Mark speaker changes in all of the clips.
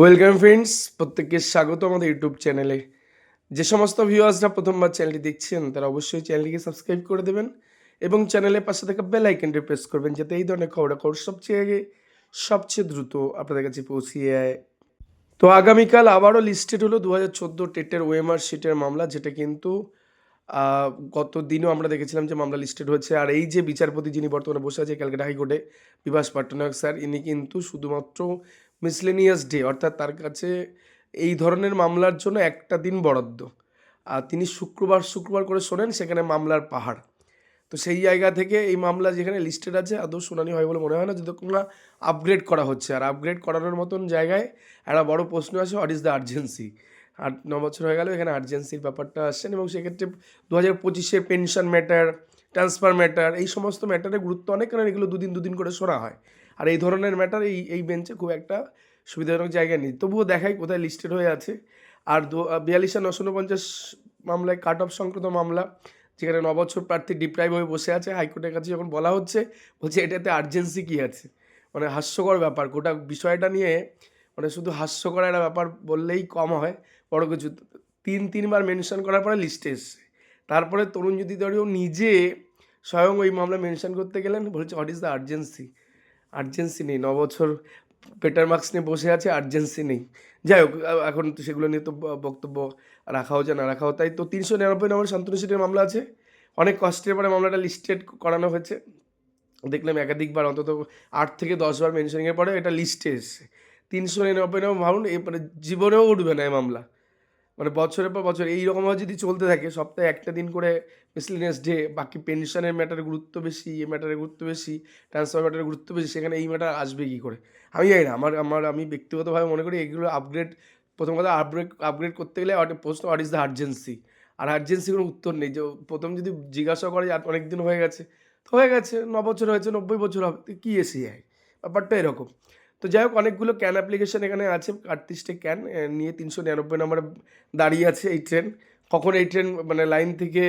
Speaker 1: Welcome friends প্রত্যেককে স্বাগত আমাদের ইউটিউব চ্যানেলে যে সমস্ত ভিউয়ার্সরা প্রথমবার চ্যানেলটি দেখছেন, তারা অবশ্যই চ্যানেলটিকে সাবস্ক্রাইব করে দেবেন এবং চ্যানেলের পাশে থাকা বেল আইকনটি প্রেস করবেন, যাতে এই ধরনের খবরাখবর সবচেয়ে আগে, সবচেয়ে দ্রুত আপনাদের কাছে পৌঁছিয়ে যায়। তো আগামীকাল আবারও লিস্টেড হলো দু হাজার চোদ্দ টেটের ওএমআর শিটের মামলা, যেটা কিন্তু গত দিনও আমরা দেখেছিলাম যে মামলা লিস্টেড হচ্ছে আর এই যে বিচারপতি যিনি বর্তমানে বসে আছে, ক্যালকাটা হাইকোর্টে, বিভাস পাটনায়ক স্যার, ইনি কিন্তু শুধুমাত্র মিসলেনিয়াস ডে, অর্থাৎ তার কাছে এই ধরনের মামলার জন্য একটা দিন বরাদ্দ। আর তিনি শুক্রবার শুক্রবার করে শোনেন, সেখানে মামলার পাহাড়। তো সেই জায়গা থেকে এই মামলা যেখানে লিস্টেড আছে, আদৌ শুনানি হয় বলে মনে হয় না যতক্ষণ না আপগ্রেড করা হচ্ছে। আর আপগ্রেড করানোর মতন জায়গায় একটা বড় প্রশ্ন আছে হোয়াট ইজ দ্য আর্জেন্সি আট, ন বছর হয়ে গেল, এখানে আর্জেন্সির ব্যাপারটা আসছেন এবং সেক্ষেত্রে দু হাজার পঁচিশে পেনশন ম্যাটার ট্রান্সফার ম্যাটার এই সমস্ত ম্যাটারের গুরুত্ব অনেক, কারণ এগুলো দুদিন দুদিন করে শোনা হয়। আর এই ধরনের ম্যাটার এই এই বেঞ্চে খুব একটা সুবিধাজনক জায়গা নেই। তবুও দেখাই কোথায় লিস্টেড হয়ে আছে। আর দু বিয়াল্লিশ নশো উনপঞ্চাশ মামলায় কাট অফ সংক্রান্ত মামলা, যেখানে নবছর প্রার্থী ডিপ্রাইভ হয়ে বসে আছে। হাইকোর্টের কাছে যখন বলা হচ্ছে, বলছে এটাতে আর্জেন্সি কী আছে? মানে হাস্যকর ব্যাপার। গোটা বিষয়টা নিয়ে মানে শুধু হাস্যকর একটা ব্যাপার বললেই কম হয়, বড় কিছু। তিন, তিনবার মেনশন করার পরে লিস্টে এসছে। তারপরে তরুণ যদি দড়িও নিজে স্বয়ং ওই মামলা মেনশন করতে গেলেন, বলছে what is the urgency urgency নেই, ন বছর পেটার মার্কস নিয়ে বসে আছে, আর্জেন্সি নেই। যাই হোক এখন তো সেগুলো নিয়ে তো বক্তব্য রাখা হচ্ছে না রাখা হোক তাই তো তিনশো নিরানব্বই নম্বর শান্তনু সিটের মামলা আছে। অনেক কষ্টের পরে মামলাটা লিস্টেড করানো হয়েছে। দেখলাম একাধিকবার, অন্তত আট থেকে দশবার মেনশনিংয়ের পরে এটা লিস্টে এসছে। তিনশো নিরানব্বই নম্বর ভাবুন, এরপরে জীবনেও উঠবে না এই মামলা। মানে বছরের পর বছর এইরকমভাবে যদি চলতে থাকে, সপ্তাহে একটা দিন করে মিসলিনিয়াস ডে বাকি পেনশনের ম্যাটারের গুরুত্ব বেশি, এ ম্যাটারের গুরুত্ব বেশি ট্রান্সফার ম্যাটারের গুরুত্ব বেশি, সেখানে এই ম্যাটার আসবে কী করে? আমি জানি না, আমার আমার, আমি ব্যক্তিগতভাবে মনে করি এগুলো আপগ্রেড প্রথম কথা আপগ্রেড আপগ্রেড করতে গেলে প্রশ্ন হোয়াট ইজ দ্য আর্জেন্সি আর আর্জেন্সি কোনো উত্তর নেই, যে প্রথম যদি জিজ্ঞাসা করে অনেক দিন হয়ে গেছে, তো হয়ে গেছে, ন বছর হয়েছে, নব্বই বছর হবে কী এসে যায় ব্যাপারটা এরকম। তো যাই হোক, অনেকগুলো ক্যান অ্যাপ্লিকেশন এখানে আছে, আটত্রিশটা ক্যান নিয়ে তিনশো নিরানব্বই নম্বরে দাঁড়িয়ে আছে এই ট্রেন কখন এই ট্রেন মানে লাইন থেকে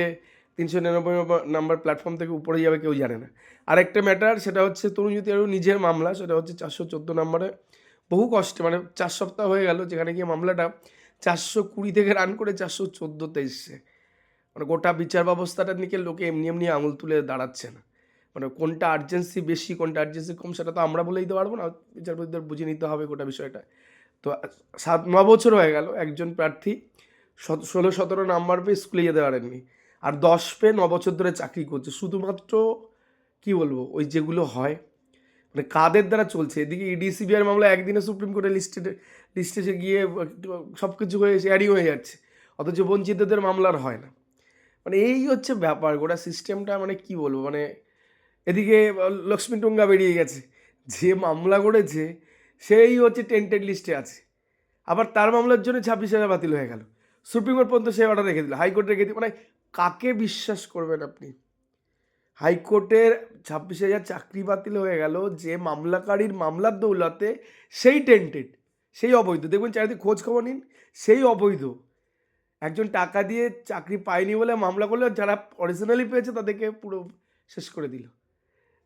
Speaker 1: তিনশো নিরানব্বই নাম্বার প্ল্যাটফর্ম থেকে উপরে যাবে কেউ জানে না। আরেকটা ম্যাটার সেটা হচ্ছে তরুণজ্যোতি আরও নিজের মামলা, সেটা হচ্ছে চারশো চোদ্দ নম্বরে বহু কষ্টে মানে চার সপ্তাহ হয়ে গেল যেখানে গিয়ে মামলাটা, চারশো কুড়ি থেকে রান করে চারশো চোদ্দোতে এসছে মানে গোটা বিচার ব্যবস্থাটা নিয়ে লোকে এমনি এমনি আঙুল তুলে দাঁড়াচ্ছে না। মানে কোনটা আর্জেন্সি বেশি, কোনটা আর্জেন্সি কম, সেটা তো আমরা বলে দিতে পারব না। বিচারপতিদের বুঝে নিতে হবে গোটা বিষয়টা। তো সাত, ন বছর হয়ে গেল, একজন প্রার্থী ষোলো, সতেরো নাম্বার পেয়ে স্কুলে যেতে পারেননি। আর দশ পেয়ে ন বছর ধরে চাকরি করছে। শুধুমাত্র কি বলব, ওই যেগুলো হয় মানে কাদের দ্বারা চলছে? এদিকে ইডি সিবিআর মামলা একদিনে সুপ্রিম কোর্টে লিস্টেড লিস্টে গিয়ে সব কিছু হয়ে শেয়ারিং হয়ে যাচ্ছে। অথচ বঞ্চিতদের মামলার হয় না। মানে এই হচ্ছে ব্যাপার, গোটা সিস্টেমটা মানে কি বলব মানে এদিকে লক্ষ্মী টুঙ্গা বেরিয়ে গেছে। যে মামলা করেছে, সেই হচ্ছে টেন্টেড লিস্টে আছে। আবার তার মামলার জন্য ছাব্বিশ হাজার বাতিল হয়ে গেল। সুপ্রিম কোর্ট পর্যন্ত সে অর্ডার রেখে দিল। হাইকোর্ট রেখে দিল। মানে কাকে বিশ্বাস করবেন আপনি? হাইকোর্টের ছাব্বিশ হাজার চাকরি বাতিল হয়ে গেল। যে মামলাকারীর মামলার দৌলতে সেই টেন্টেড, সেই অবৈধ। দেখবেন চারিদিকে খোঁজ খবর নিন। সেই অবৈধ। একজন টাকা দিয়ে চাকরি পায়নি বলে মামলা করলে। যারা অরিজিনালি পেয়েছে তাদেরকে পুরো শেষ করে দিল।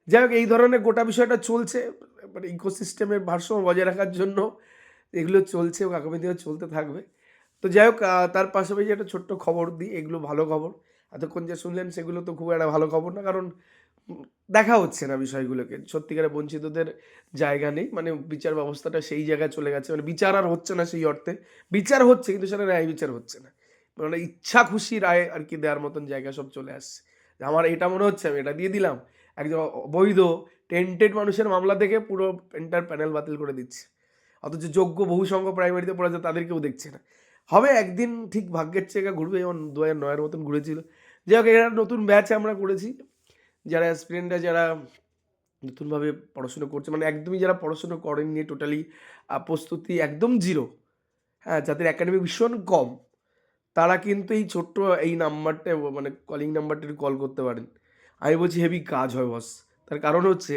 Speaker 1: যাই হোক, এই ধরনের গোটা বিষয়টা চলছে মানে ইকোসিস্টেমের ভারসাম্য বজায় রাখার জন্য এগুলো চলছে এবং আগামী দিনে চলতে থাকবে। তো যাই হোক তার পাশাপাশি একটা ছোট্ট খবর দিই, এগুলো ভালো খবর। এতক্ষণ যে শুনলেন সেগুলো তো খুব একটা ভালো খবর না, কারণ দেখা হচ্ছে না বিষয়গুলোকে। সত্যিকারে বঞ্চিতদের জায়গা নেই মানে বিচার ব্যবস্থাটা সেই জায়গায় চলে গেছে মানে বিচার আর হচ্ছে না সেই অর্থে। বিচার হচ্ছে, কিন্তু সেটা ন্যায় বিচার হচ্ছে না। মানে ইচ্ছা খুশি রায় আর কি দেওয়ার মতন জায়গা সব চলে আসছে। আমার এটা মনে হচ্ছে, আমি এটা দিয়ে দিলাম। একজন অবৈধ টেন্টেড মানুষের মামলা থেকে পুরো এন্টার প্যানেল বাতিল করে দিচ্ছে। অথচ যোগ্য বহু সংখ্য প্রাইমারিতে পড়েছে তাদেরকেও দেখছে না। হবে একদিন ঠিক ভাগ্যের চেয়ে ঘুরবে, যেমন দু হাজার নয়ের মতন ঘুরেছিল। যাই হোক এখানে নতুন ব্যাচ আমরা করেছি। যারা স্টুডেন্টরা যারা নতুনভাবে পড়াশুনো করছে মানে একদমই যারা পড়াশুনো করেন নিয়ে টোটালি প্রস্তুতি একদম জিরো হ্যাঁ যাদের একাডেমিক ভীষণ কম, তারা কিন্তু এই ছোট্ট এই নাম্বারটা মানে কলিং নাম্বারটা কল করতে পারেন। আমি বলছি হেভি কাজ হয় বস তার কারণ হচ্ছে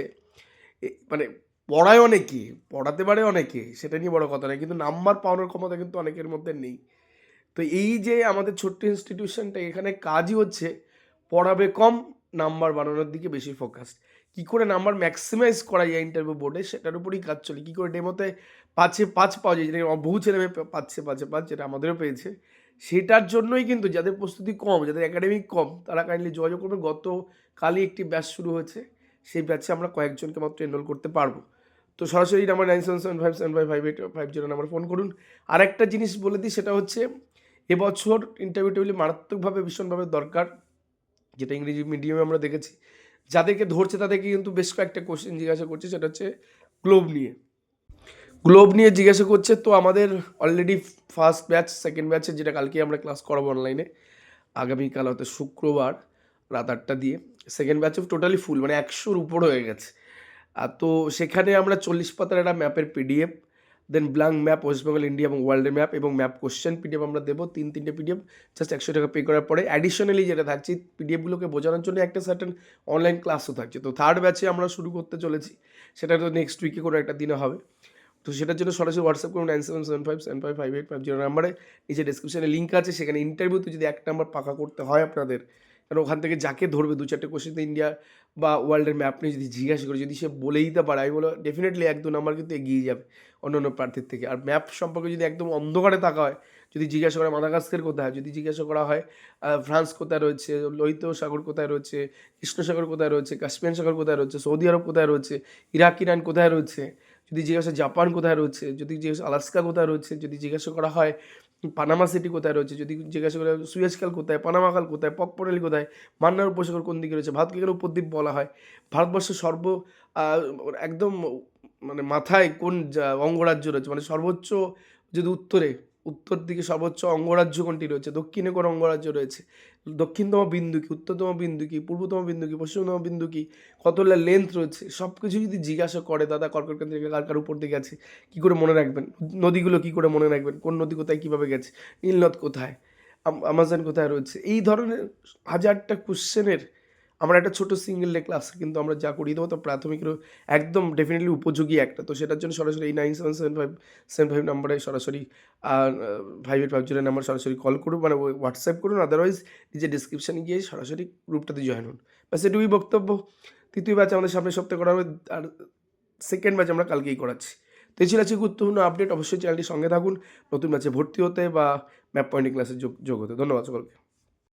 Speaker 1: মানে পড়ায় অনেকে, পড়াতে পারে অনেকে, সেটা নিয়ে বড় কথা নয়, কিন্তু নাম্বার পাওয়ানোর ক্ষমতা কিন্তু অনেকের মধ্যে নেই। তো এই যে আমাদের ছোট্ট ইনস্টিটিউশনটা এখানে কাজই হচ্ছে পড়াবে কম নাম্বার বানানোর দিকে বেশি ফোকাস কী করে নাম্বার ম্যাক্সিমাইজ করা যায় ইন্টারভিউ বোর্ডে সেটার উপরেই কাজ চলে। কী করে ডেমোতে পাঁচে পাঁচ পাওয়া যায়, যেটা বহু ছেলে মেয়ে পাচ্ছে, পাঁচে পাঁচ, যেটা আমাদেরও পেয়েছে। সেটার জন্যই কিন্তু যাদের প্রস্তুতি কম, যাদের একাডেমিক কম, তারা কাইন্ডলি যোগাযোগ করবে গতকালই একটি ব্যাচ শুরু হয়েছে। সেই ব্যাচে আমরা কয়েকজনকে মাত্র এনরোল করতে পারব। তো সরাসরি number nine seven seven five seven five five eight five zero number phone করুন। আর একটা জিনিস বলে দিই, সেটা হচ্ছে এবছর ইন্টারভিউ টেবিলে মারাত্মকভাবে ভীষণভাবে দরকার, যেটা ইংরেজি মিডিয়ামে আমরা দেখেছি। যাদেরকে ধরছে তাদেরকে কিন্তু বেশ কয়েকটা কোশ্চেন জিজ্ঞাসা করছে, সেটা হচ্ছে গ্লোব নিয়ে। গ্লোব নিয়ে জিজ্ঞাসা করছে, তো আমাদের অলরেডি ফার্স্ট ব্যাচ সেকেন্ড ব্যাচে যেটা কালকে আমরা ক্লাস করাবো অনলাইনে আগামীকাল হয়তো শুক্রবার, রাত আটটা দিয়ে সেকেন্ড ব্যাচে টোটালি ফুল মানে একশোর উপর হয়ে গেছে। আর তো সেখানে আমরা চল্লিশ পাতার একটা ম্যাপের PDF then blank map West Bengal India এবং ওয়ার্ল্ডের ম্যাপ এবং ম্যাপ কোশ্চেন পিডিএফ আমরা দেবো, তিন তিনটে পিডিএফ জাস্ট একশো টাকা পে করার পরে। অ্যাডিশনালি যেটা থাকছে পিডিএফগুলোকে বোঝানোর জন্য একটা সার্টেন অনলাইন ক্লাসও থাকছে। তো থার্ড ব্যাচে আমরা শুরু করতে চলেছি, সেটা তো নেক্সট উইকে কোনো একটা দিনে হবে। তো সেটার জন্য সরাসরি হোয়াটসঅ্যাপ করুন nine seven seven five seven five five eight five zero নাম্বারে। নিচে ডিসক্রিপশনে লিঙ্ক আছে, সেখানে ইন্টারভিউতে যদি এক নাম্বার পাকা করতে হয় আপনাদের কারণ ওখান থেকে যাকে ধরবে, দু চারটে কোশ্চেন ইন্ডিয়া বা ওয়ার্ল্ডের ম্যাপ নিয়ে যদি জিজ্ঞাসা করে, যদি সে বলে দিতে পারে, আমি বলো ডেফিনেটলি এক দু নাম্বার কিন্তু এগিয়ে যাবে অন্য অন্য প্রার্থীর থেকে। আর ম্যাপ সম্পর্কে যদি একদম অন্ধকারে থাকা হয়, যদি জিজ্ঞাসা করা মাদাগাস্কের কোথায় যদি জিজ্ঞাসা করা হয় ফ্রান্স কোথায় রয়েছে, লোহিত সাগর কোথায় রয়েছে কৃষ্ণ সাগর কোথায় রয়েছে, কাশ্মীর সাগর কোথায় রয়েছে, সৌদি আরব কোথায় রয়েছে, ইরাক, ইরান কোথায় রয়েছে যদি জিজ্ঞাসা জাপান কোথায় রয়েছে, যদি জিজ্ঞাসা আলাস্কা কোথায় রয়েছে, যদি জিজ্ঞাসা করা হয় পানামা সিটি কোথায় রয়েছে, যদি জিজ্ঞাসা করা হয় সুয়েজকাল কোথায় পানামাকাল কোথায়, পকপরেলি কোথায়, মান্নার উপসাগর কোন দিকে রয়েছে, ভারতকে গেলে উপদ্বীপ বলা হয়? ভারতবর্ষের সর্ব একদম মানে মাথায় কোন অঙ্গরাজ্য রয়েছে? মানে সর্বোচ্চ যদি উত্তরে, উত্তর দিকে সর্বোচ্চ অঙ্গরাজ্য কোনটি রয়েছে? দক্ষিণে কোন অঙ্গরাজ্য রয়েছে? দক্ষিণতম বিন্দু কি, উত্তরতম বিন্দু কি, পূর্বতম বিন্দু কি, পশ্চিমতম বিন্দু কি কতটা লেন্থ রয়েছে সব কিছু যদি জিজ্ঞাসা করে দাদা কর্কট কেন্দ্র থেকে কার কার উপর দিকে গেছে, কী করে মনে রাখবেন? নদীগুলো কী করে মনে রাখবেন? কোন নদী কোথায়, কীভাবে গেছে? নীলনদ কোথায়? আম- আমাজন কোথায় রয়েছে? এই ধরনের হাজারটা কোশ্চেনের আমরা একটা ছোটো সিঙ্গেল ডে ক্লাস কিন্তু আমরা যা করিয়ে দেবো, তো প্রাথমিকেরও একদম ডেফিনেটলি উপযোগী একটা। তো সেটার জন্য সরাসরি এই nine seven seven five seven five নাম্বারে সরাসরি five eight five zero number সরাসরি কল করুন। মানে হোয়াটসঅ্যাপ করুন আদারওয়াইজ নিজের ডিসক্রিপশানে গিয়ে সরাসরি গ্রুপটাতে জয়েন হন। ব্যাস, এটুকুই বক্তব্য। তৃতীয় ব্যাচ আমাদের সামনের সপ্তাহে করা হবে, আর সেকেন্ড ব্যাচ আমরা কালকেই করাচ্ছি। তো এই আজকে গুরুত্বপূর্ণ আপডেট অবশ্যই চ্যানেলটির সঙ্গে থাকুন। নতুন ম্যাচে ভর্তি হতে বা ম্যাপ পয়েন্টিং ক্লাসে যোগ যোগ হতে। ধন্যবাদ সকলকে।